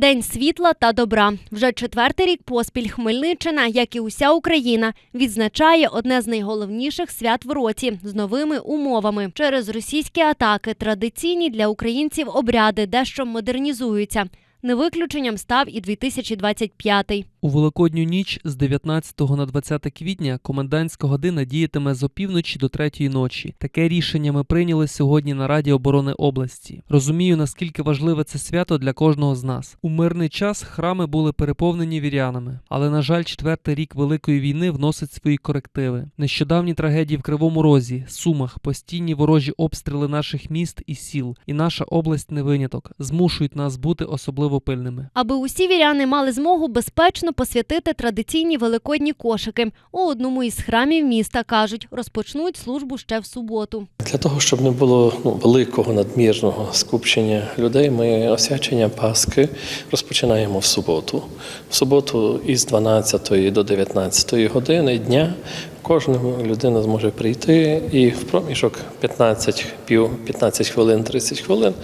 День світла та добра. Вже четвертий рік поспіль Хмельниччина, як і уся Україна, відзначає одне з найголовніших свят в році з новими умовами. Через російські атаки традиційні для українців обряди дещо модернізуються. Не виключенням став і 2025-й. У Великодню ніч з 19 на 20 квітня комендантська година діятиме з опівночі до третьої ночі. Таке рішення ми прийняли сьогодні на Раді оборони області. Розумію, наскільки важливе це свято для кожного з нас. У мирний час храми були переповнені вірянами, але на жаль, четвертий рік великої війни вносить свої корективи. Нещодавні трагедії в Кривому Розі, Сумах, постійні ворожі обстріли наших міст і сіл, і наша область не виняток, змушують нас бути особливо пильними. Аби усі віряни мали змогу безпечно посвятити традиційні великодні кошики. У одному із храмів міста кажуть, розпочнуть службу ще в суботу. Для того, щоб не було ну, великого надмірного скупчення людей, ми освячення Пасхи розпочинаємо в суботу. В суботу із 12 до 19 години дня кожна людина зможе прийти і в проміжок 15, пів 15 хвилин, 30 хвилин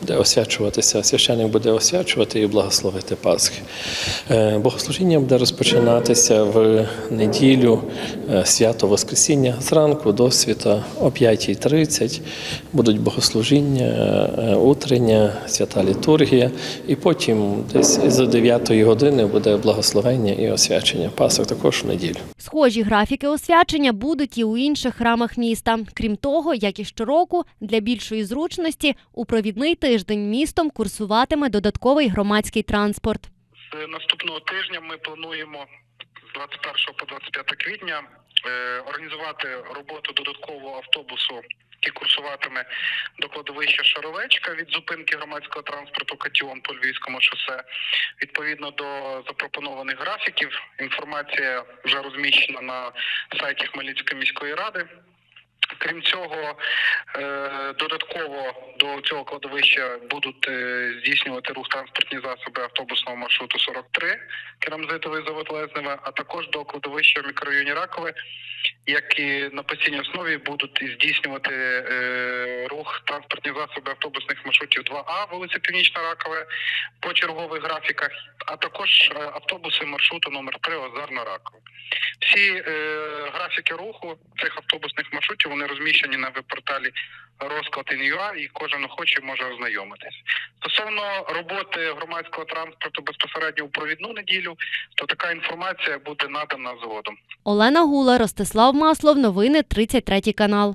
буде освячуватися. Священник буде освячувати і благословити Пасхи. Е, Богослужіння буде розпочинатися в неділю е, свято Воскресіння зранку до світа о 5.30 будуть богослужіння, е, утрення, свята літургія, і потім десь з 9 години буде благословення і освячення Пасок також в неділю. Схожі графіки освячення будуть і у інших храмах міста. Крім того, як і щороку, для більшої зручності у провідний тиждень містом курсуватиме додатковий громадський транспорт. З наступного тижня ми плануємо з 21 по 25 квітня е, організувати роботу додаткового автобусу, який курсуватиме до кладовища Шаровечка від зупинки громадського транспорту Катіон по Львівському шосе. Відповідно до запропонованих графіків, інформація вже розміщена на сайті Хмельницької міської ради. Крім цього, е, додатково до цього кладовища будуть е, здійснювати рух транспортні засоби автобусного маршруту 43 Керамзитовий завод Лезневе, а також до кладовища в мікрорайоні Ракове, як і на постійній основі будуть здійснювати е, рух транспортні засоби автобусних маршрутів 2А вулиця Північна Ракове по чергових графіках, а також автобуси маршруту номер 3 Озерна Ракове. Всі е, графіки руху цих автобусних маршрутів вони розміщені на веб-порталі розклад.ua і кожен охоче може ознайомитись. Стосовно роботи громадського транспорту безпосередньо у провідну неділю, то така інформація буде надана згодом. Олена Гула, Ростислав Маслов, новини 33 канал.